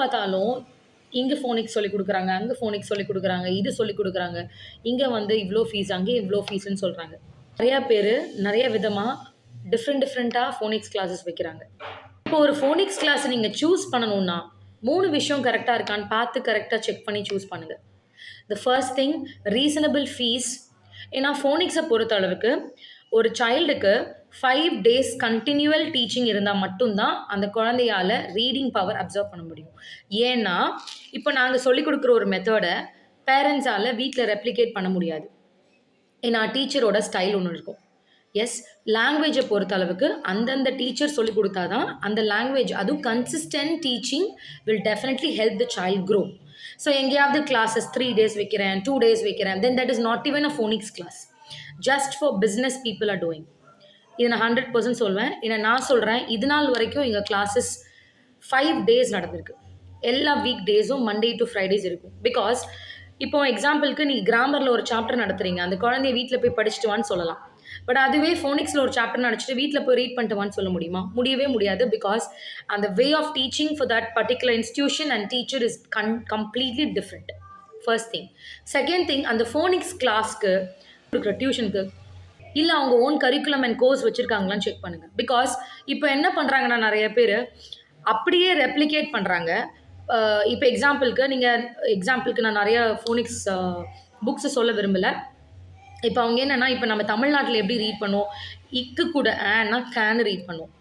பார்த்தாலும் இங்கே ஃபோனிக்ஸ் சொல்லிக் கொடுக்குறாங்க அங்கே ஃபோனிக்ஸ் சொல்லிக் கொடுக்குறாங்க இது சொல்லிக் கொடுக்குறாங்க. இங்கே வந்து இவ்வளோ ஃபீஸ் அங்கே இவ்வளோ ஃபீஸ்ன்னு சொல்கிறாங்க நிறையா பேர் நிறைய விதமாக டிஃப்ரெண்ட் டிஃப்ரெண்ட்டாக ஃபோனிக்ஸ் கிளாஸஸ் வைக்கிறாங்க. இப்போ ஒரு ஃபோனிக்ஸ் கிளாஸ் நீங்கள் சூஸ் பண்ணணும்னா மூணு விஷயம் கரெக்டாக இருக்கான்னு பார்த்து கரெக்டாக செக் பண்ணி சூஸ் பண்ணுங்கள் the first thing reasonable fees ஏன்னா ஃபோனிக்ஸை பொறுத்த அளவுக்கு ஒரு சைல்டுக்கு ஃபைவ் டேஸ் கண்டினியூவல் டீச்சிங் இருந்தால் மட்டும்தான் அந்த குழந்தையால் ரீடிங் பவர் அப்சர்வ் பண்ண முடியும். ஏன்னா இப்போ நாங்கள் சொல்லிக் கொடுக்குற ஒரு மெத்தடை பேரண்ட்ஸால் வீட்டில் ரெப்ளிகேட் பண்ண முடியாது. ஏன்னா டீச்சரோட ஸ்டைல் ஒன்று இருக்கும். எஸ் லாங்குவேஜை பொறுத்த அளவுக்கு அந்தந்த டீச்சர் சொல்லி கொடுத்தா தான் அந்த லாங்குவேஜ் அதுவும் consistent teaching will definitely help the child grow so எங்கேயாவது கிளாஸஸ் த்ரீ டேஸ் வைக்கிறேன் டூ டேஸ் வைக்கிறேன் then that is not even a phonics class just for business people are doing இதை நான் ஹண்ட்ரட் பர்சன்ட் சொல்வேன். ஏன்னா நான் சொல்கிறேன் இது நாள் வரைக்கும் எங்கள் கிளாஸஸ் ஃபைவ் டேஸ் நடந்திருக்கு. எல்லா வீக் டேஸும் மண்டே டு ஃப்ரைடேஸ் இருக்கும். பிகாஸ் இப்போ எக்ஸாம்பிளுக்கு நீ கிராமரில் ஒரு சாப்டர் நடத்துறீங்க. அந்த குழந்தைய வீட்டில் போய் படிச்சுட்டு வான்னு சொல்லலாம். பட் அதுவே ஃபோனிக்ஸில் ஒரு சாப்டர் நினச்சிட்டு வீட்டில் போய் ரீட் பண்ணிட்டுவான்னு சொல்ல முடியுமா? முடியவே முடியாது. பிகாஸ் அந்த way of teaching for that particular institution and teacher is com completely different first thing second thing அந்த ஃபோனிக்ஸ் கிளாஸ்க்கு கொடுக்குற டியூஷனுக்கு இல்லை அவங்க ஓன் கரிக்குலம் அண்ட் கோர்ஸ் வச்சுருக்காங்களான்னு செக் பண்ணுங்கள் பிகாஸ் இப்போ என்ன பண்ணுறாங்கன்னா நிறைய பேர் அப்படியே ரெப்ளிகேட் பண்ணுறாங்க இப்போ எக்ஸாம்பிளுக்கு நீங்கள் எக்ஸாம்பிளுக்கு நான் நிறைய ஃபோனிக்ஸ் புக்ஸை சொல்ல விரும்பலை. இப்போ அவங்க என்னென்னா இப்போ நம்ம தமிழ்நாட்டில் எப்படி ரீட் பண்ணுவோம்? இக்கு கூட ஏன்னா கேனு ரீட் பண்ணுவோம்.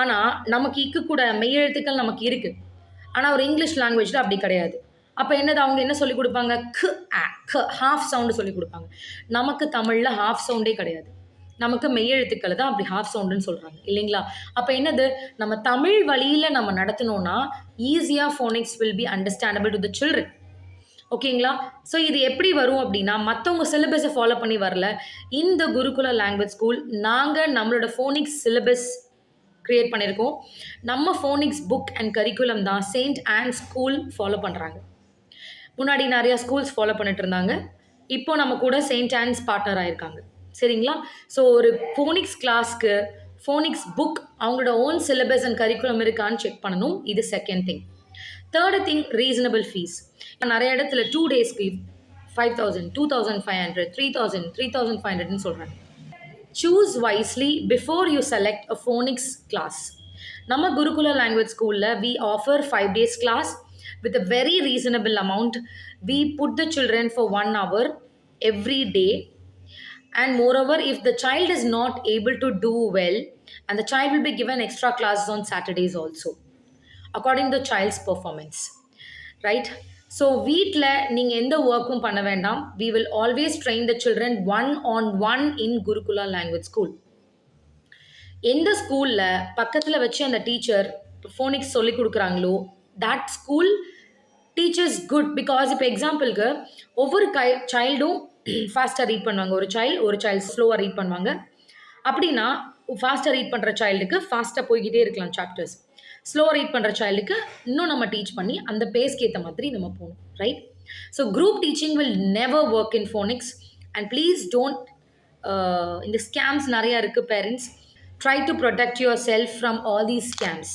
ஆனால் நமக்கு இக்கு கூட மெய்யெழுத்துக்கள் நமக்கு இருக்குது ஆனால் ஒரு இங்கிலீஷ் லாங்குவேஜில் அப்படி கிடையாது. அப்போ என்னது? அவங்க என்ன சொல்லி கொடுப்பாங்க? கு ஆ க ஹாஃப் சவுண்டு சொல்லி கொடுப்பாங்க. நமக்கு தமிழில் ஹாஃப் சவுண்டே கிடையாது. நமக்கு மெய்யெழுத்துக்களை தான் அப்படி ஹாஃப் சவுண்டுன்னு சொல்கிறாங்க இல்லைங்களா? அப்போ என்னது? நம்ம தமிழ் வழியில் நம்ம நடத்தினோன்னா ஈஸியாக phonics will be understandable to the children ஓகேங்களா? ஸோ இது எப்படி வரும் அப்படின்னா மற்றவங்க சிலபஸை ஃபாலோ பண்ணி வரல. இந்த குருகுல லாங்குவேஜ் ஸ்கூல் நாங்கள் நம்மளோட ஃபோனிக்ஸ் சிலபஸ் க்ரியேட் பண்ணியிருக்கோம். நம்ம ஃபோனிக்ஸ் புக் அண்ட் கரிக்குலம் தான் செயின்ட் ஆண்ட் ஸ்கூல் ஃபாலோ பண்ணுறாங்க முன்னாடி நிறையா ஸ்கூல்ஸ் ஃபாலோ பண்ணிட்டு இருந்தாங்க இப்போ நம்ம கூட செயின்ட் ஆன்ஸ் பார்ட்னர் ஆயிருக்காங்க. சரிங்களா? ஸோ ஒரு ஃபோனிக்ஸ் கிளாஸ்க்கு ஃபோனிக்ஸ் புக் அவங்களோட ஓன் சிலபஸ் அண்ட் கரிக்குலம் இருக்கான்னு செக் பண்ணணும். இது second thing third thing reasonable fees நிறைய இடத்துல டூ டேஸ்க்கு five thousand two thousand five hundred three thousand three thousand five ஹண்ட்ரட்னு சொல்கிறாங்க choose wisely before you select a phonics class நம்ம Gurukula language ஸ்கூலில் we offer five days class with a very reasonable amount. We put the children for one hour every day. And moreover, if the child is not able to do well, and the child will be given extra classes on Saturdays also, according to the child's performance. Right? So வீட்டில் நீங்கள் எந்த ஒர்க்கும் பண்ண வேண்டாம் we will always train the children one on one in Gurukula language school எந்த ஸ்கூலில் பக்கத்தில் வச்சு அந்த டீச்சர் ஃபோனிக்ஸ் சொல்லி கொடுக்குறாங்களோ that school teachers good because இப்போ எக்ஸாம்பிளுக்கு ஒவ்வொரு கை சைல்டும் ஃபாஸ்ட்டாக ரீட் பண்ணுவாங்க. ஒரு சைல்டு ஒரு சைல்டு ஸ்லோவாக ரீட் பண்ணுவாங்க. அப்படின்னா ஃபாஸ்ட்டாக ரீட் பண்ணுற சைல்டுக்கு ஃபாஸ்ட்டாக போய்கிட்டே இருக்கலாம் சாப்டர்ஸ் ஸ்லோவாக ரீட் பண்ணுற சைல்டுக்கு இன்னும் நம்ம டீச் பண்ணி அந்த பேஸ்க்கு ஏற்ற மாதிரி நம்ம போகணும். Right so group teaching will never work in phonics and please don't இந்த ஸ்கேம்ஸ் நிறையா இருக்குது parents try to protect yourself from all these scams